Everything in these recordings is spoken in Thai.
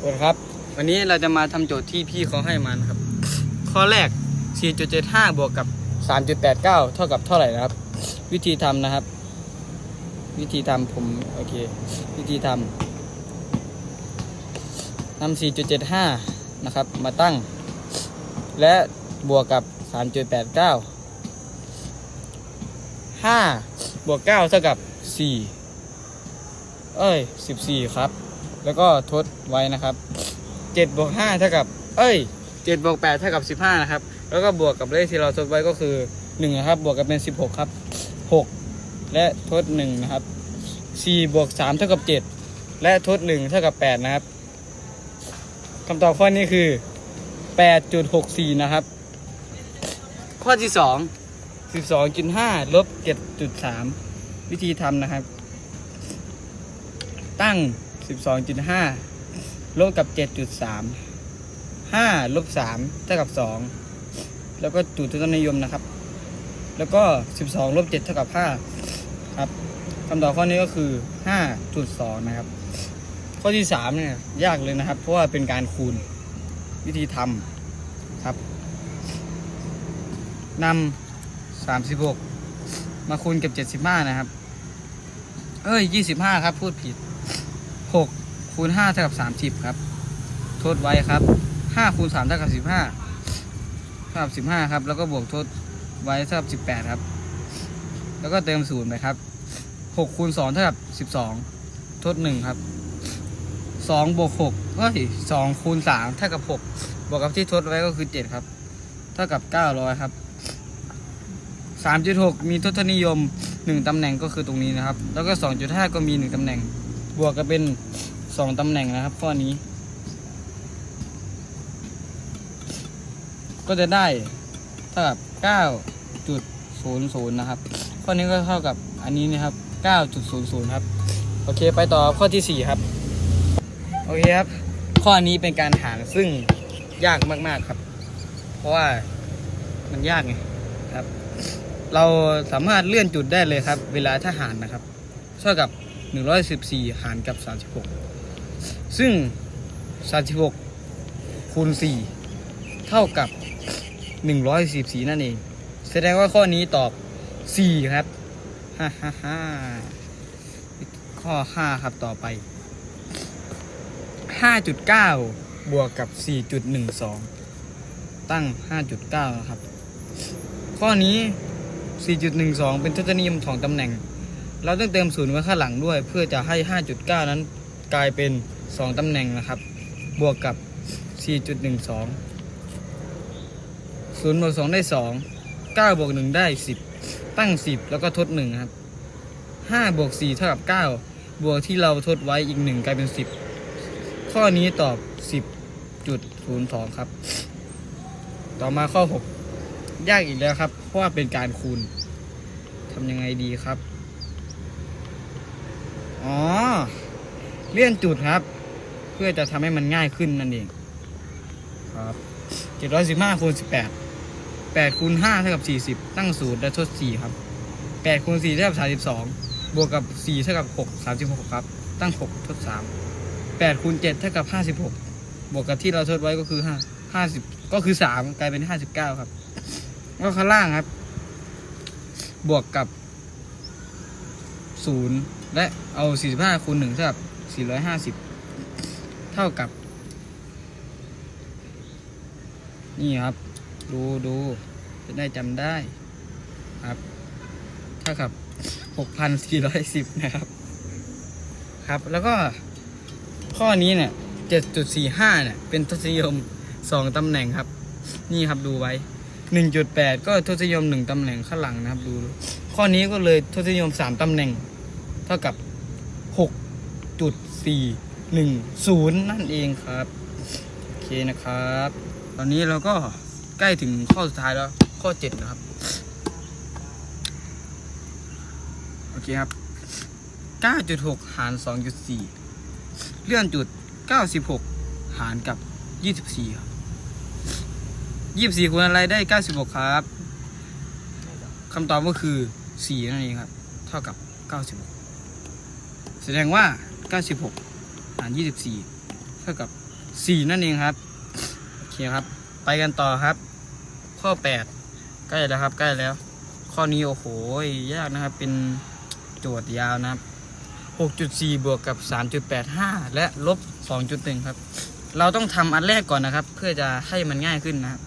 สวัสดีครับ วันนี้เราจะมาทำโจทย์ที่พี่เขาให้มานะครับ ข้อแรก 4.75 บวกกับ 3.89 เท่ากับเท่าไหร่นะครับ วิธีทำนะครับ วิธีทำผมโอเค วิธีทำนำ4.75 นะครับ มาตั้ง และบวกกับ 3.89 5บวก9เท่ากับ 4 เอ้ย 14 ครับ แล้วก็ทดไว้นะครับ7บวก5เท่ากับ เอ้ย7บวก8เท่ากับ 15 นะครับ แล้วก็บวกกับเลขที่เราทดไว้ก็คือ1นะครับ บวกกันเป็น 16 ครับ 6 และทด1นะครับ4บวก3เท่ากับ 7 และทด1เท่ากับ 8 นะครับคำตอบข้อนี้คือ 8.64 นะครับ ข้อที่ 2 12.5ลบ7.3 วิธีทำนะครับ ตั้ง 12.5ลบกับ 7.3 5ลบ3เท่ากับ 2 แล้วก็จุดทศนิยมนะครับ แล้วก็ 12ลบ7เท่ากับ 5 ครับคำตอบข้อนี้ก็คือ 5.2 นะครับ ข้อที่ 3 เนี่ยยากเลยนะครับ เพราะว่าเป็นการคูณวิธีทำครับนำ36 มาคูณกับ 75 นะครับ เอ้ย 25 ครับ พูดผิด 6คูณ5เท่ากับ 30 ครับทดไว้ครับ5คูณ3เท่ากับ 15เท่ากับ 15 ครับ แล้วก็บวกทดไว้เท่ากับ 18 ครับ แล้วก็เติม0ไปครับ6คูณ2เท่ากับ 12ทด1ครับ2บวก6เฮ้ย2คูณ3เท่ากับ 6 บวกกับที่ทดไว้ก็คือ 7 ครับ เท่ากับ 900 ครับ3.6 มีทศนิยม 1 ตำแหน่งก็คือตรงนี้นะครับ แล้วก็ 2.5 ก็มี 1 ตำแหน่ง บวกกันเป็น2ตำแหน่งนะครับข้อนี้ ก็จะได้เท่ากับ9.00นะครับข้อนี้ก็เท่ากับอันนี้นะครับ9.00ครับโอเคไปต่อข้อที่4ครับโอเคครับ ข้อนี้เป็นการหารซึ่งยากมากๆครับ เพราะว่ามันยากไงครับ เราสามารถเลื่อนจุดได้เลยครับ เวลาถ้าหารนะครับเท่ากับ 114 หารกับ 36 ซึ่ง 36 คูณ 4 เท่ากับ144นั่นเอง แสดงว่าข้อนี้ตอบ 4 ครับ ฮ่าฮ่าฮ่าข้อ 5 ครับต่อไป 5.9 บวกกับ 4.12 ตั้ง 5.9 นะครับ ข้อนี้ 4.12 เป็นทศนิยมของตำแหน่ง เราต้องเติมศูนย์ไว้ข้างหลังด้วย เพื่อจะให้ 5.9 นั้นกลายเป็น 2 ตำแหน่งนะครับ บวกกับ 4.12 0บวก2ได้ 2 9บวก1ได้ 10 ตั้ง 10 แล้วก็ทด1ครับ5บวก4เท่ากับ 9 บวกที่เราทดไว้อีก 1 กลายเป็น 10 ข้อนี้ตอบ 10.02 ครับ ต่อมาข้อ 6 ยากอีกแล้วครับ เพราะว่าเป็นการคูณทำยังไงดีครับ อ๋อ เลื่อนจุดครับ เพื่อจะทำให้มันง่ายขึ้นนั่นเอง ครับ715คูณ18 8คูณ5เท่ากับ40ตั้งศูนย์และทด4ครับ8คูณ4เท่ากับ32บวกกับ4เท่ากับ6 36ครับ ตั้ง6ทด3 8คูณ7เท่ากับ56บวกกับที่เราทดไว้ก็คือ5 50ก็คือ3กลายเป็น59ครับก็ข้างล่างครับ บวกกับ0 และเอา 45คูณ1เท่ากับ 450 เท่ากับ นี่ครับ ดูดูจะได้จำได้ครับ เท่ากับ 6,410 นะครับ ครับแล้วก็ข้อนี้เนี่ย 7.45 เนี่ย เป็นทศนิยม 2 ตำแหน่งครับ นี่ครับดูไว้ 1.8 ก็ทศนิยม 1 ตำแหน่งข้างหลังนะครับ ดู ข้อนี้ก็เลยทศนิยม 3 ตำแหน่ง เท่ากับ 6.410 นั่นเองครับ โอเคนะครับ ตอนนี้เราก็ใกล้ถึงข้อสุดท้ายแล้ว ข้อ 7 นะครับ โอเคครับ 9.6 หาร 2.4 เลื่อนจุด 96 หารกับ 24 ครับ24คูณอะไรได้96ครับคำตอบก็คือ4นั่นเองครับ เท่ากับ96 แสดงว่า 96 หาร 24 เท่ากับสี่นั่นเองครับ โอเคครับ ไปกันต่อครับ ข้อแปดใกล้แล้วครับ ใกล้แล้ว ข้อนี้โอ้โห ยากนะครับ เป็นโจทย์ยาวนะครับหกจุดสี่บวกกับสามจุดแปดห้าและลบสองจุดหนึ่งครับ เราต้องทำอันแรกก่อนนะครับ เพื่อจะให้มันง่ายขึ้นนะครับ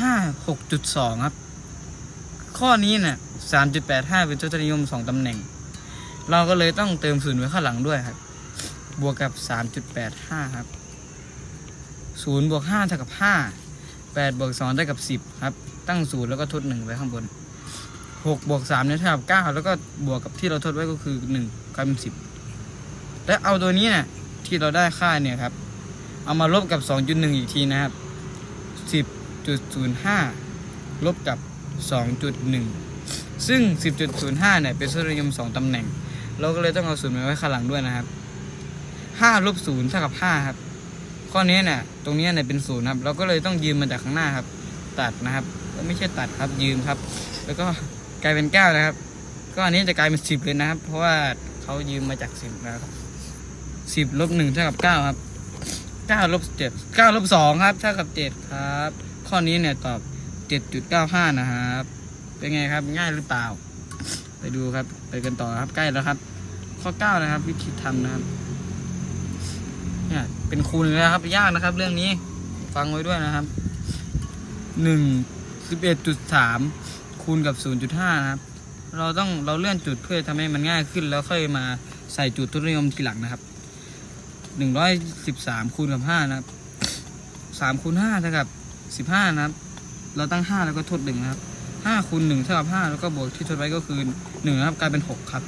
ห้าหกจุดสองครับ ข้อนี้เนี่ยสามจุดแปดห้าเป็นทศนิยมสองตำแหน่ง เราก็เลยต้องเติมศูนย์ไว้ข้างหลังด้วยครับ บวกกับสามจุดแปดห้าครับศูนย์บวกห้าเท่ากับห้าแปดบวกสองเท่ากับสิบครับ ตั้งศูนย์แล้วก็ทดหนึ่งไว้ข้างบนหกบวกสามเนี่ยเท่ากับเก้าแล้วก็บวกกับที่เราทดไว้ก็คือหนึ่งกลายเป็นสิบและเอาตัวนี้เนี่ยที่เราได้ค่าเนี่ยครับ เอามาลบกับ 2.1 อีกทีนะครับ 10.05 ลบกับ 2.1 ซึ่ง 10.05เนี่ยเป็นทศนิยม 2ตำแหน่ง เราก็เลยต้องเอาศูนย์มาไว้ข้างหลังด้วยนะครับ5ลบ0เท่ากับ5ครับ ข้อนี้เนี่ยตรงนี้เนี่ยเป็นศูนย์ครับ เราก็เลยต้องยืมมาจากข้างหน้าครับ ตัดนะครับก็ไม่ใช่ตัดครับยืมครับ แล้วก็กลายเป็น9นะครับ ก็อันนี้จะกลายเป็น10เลยนะครับ เพราะว่าเขายืมมาจาก10นะครับ10ลบ1เท่ากับ9ครับเก้าลบเจ็ดเก้าลบสองครับเท่ากับเจ็ดครับ ข้อนี้เนี่ยตอบเจ็ดจุดเก้าห้านะครับ เป็นไงครับง่ายหรือเปล่า ดูครับ ไปกันต่อครับใกล้แล้วครับ ข้อเก้านะครับ วิธีทำนะครับเนี่ยเป็นคูณแล้วครับ ยากนะครับ เรื่องนี้ฟังไว้ด้วยนะครับหนึ่งสิบเอ็ดจุดสามคูณกับศูนย์จุดห้านะครับ เราต้องเราเลื่อนจุดเพื่อทำให้มันง่ายขึ้น แล้วค่อยมาใส่จุดทุนนิยมทีหลังนะครับหนึ่งร้อยสิบสามคูณกับห้านะครับสามคูณห้าเท่ากับสิบห้านะครับ เราตั้งห้าแล้วก็ทดหนึ่งนะครับ ห้าคูณหนึ่งเท่ากับห้าแล้วก็บวกที่ทดไว้ก็คือหนึ่งนะครับกลายเป็นหกครับ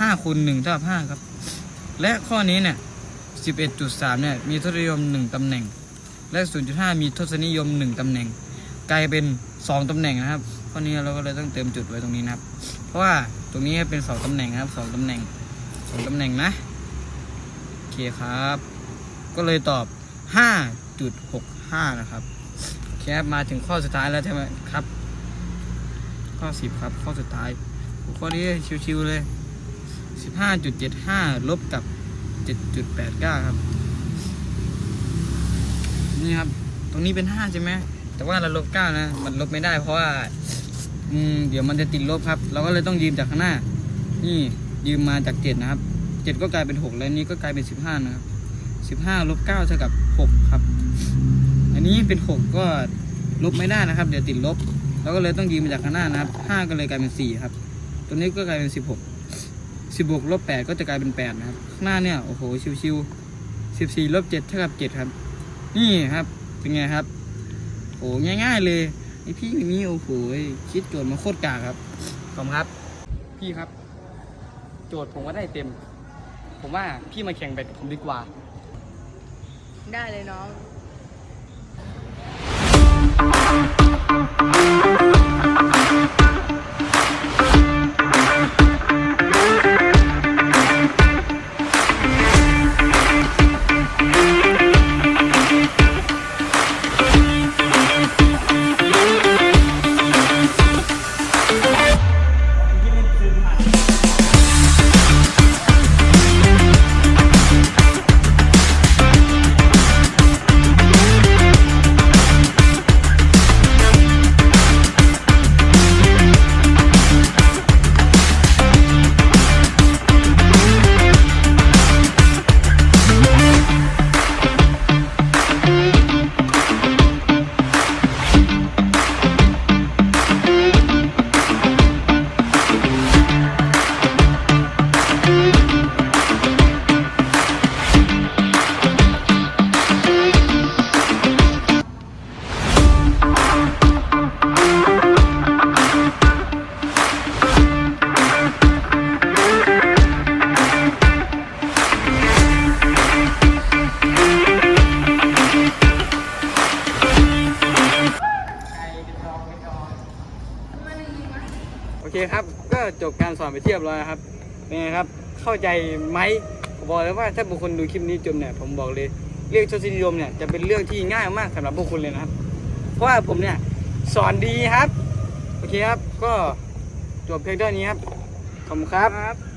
ห้าคูณหนึ่งเท่ากับห้าครับ และข้อนี้เนี่ยสิบเอ็ดจุดสามเนี่ยมีทศนิยมหนึ่งตำแหน่ง และศูนย์จุดห้ามีทศนิยมหนึ่งตำแหน่ง กลายเป็นสองตำแหน่งนะครับ ข้อนี้เราก็เลยต้องเติมจุดไว้ตรงนี้นะครับ เพราะว่าตรงนี้เป็นสองตำแหน่งครับสองตำแหน่งสองตำแหน่งนะโอเคครับ ก็เลยตอบ 5.65 นะครับโอเคครับมาถึงข้อสุดท้ายแล้วใช่ไหมครับ ข้อ10ครับ ข้อสุดท้ายข้อนี้ชิวๆเลย15.75ลบกับ7.89ครับ นี่ครับ ตรงนี้เป็น5ใช่ไหม แต่ว่าเราลบ9นะ มันลบไม่ได้เพราะว่าอืมเดี๋ยวมันจะติดลบครับ เราก็เลยต้องยืมจากข้างหน้า นี่ยืมมาจาก7นะครับเจ็ดก็กลายเป็นหกแล้วนี้ก็กลายเป็นสิบห้านะครับสิบห้าลบเก้าเท่ากับหกครับ อันนี้เป็นหกก็ลบไม่ได้นะครับ เดี๋ยวติดลบ เราก็เลยต้องยืมมาจากข้างหน้านะครับห้าก็เลยกลายเป็นสี่ครับตัวนี้ก็กลายเป็นสิบหกสิบหกลบแปดก็จะกลายเป็นแปดนะครับ ข้างหน้าเนี่ยโอ้โหชิวๆสิบสี่ลบเจ็ดเท่ากับเจ็ดครับ นี่ครับเป็นไงครับโอ้ง่ายๆเลยไอพี่นี่โอ้โหคิดโจทย์มาโคตรกากครับขอบคุณครับพี่ครับ โจทย์ผมว่าได้เต็ม ผมว่าพี่มาแข่งแบดกับผมดีกว่า ได้เลยน้อง อเคครับ ก็จบการสอนไปเทียบร้อยแล้วครับเป็นไงครับ เข้าใจไหมผมบอกเลยว่าถ้าบุคคลดูคลิปนี้จบเนี่ยผมบอกเลยเรื่องชนนิยมเนี่ยจะเป็นเรื่องที่ง่ายมากสำหรับพวกคุณเลยนะครับ เพราะว่าผมเนี่ยสอนดีครับ โอเคครับ ก็จบเพียงเท่านี้ครับ ขอบคุณครับ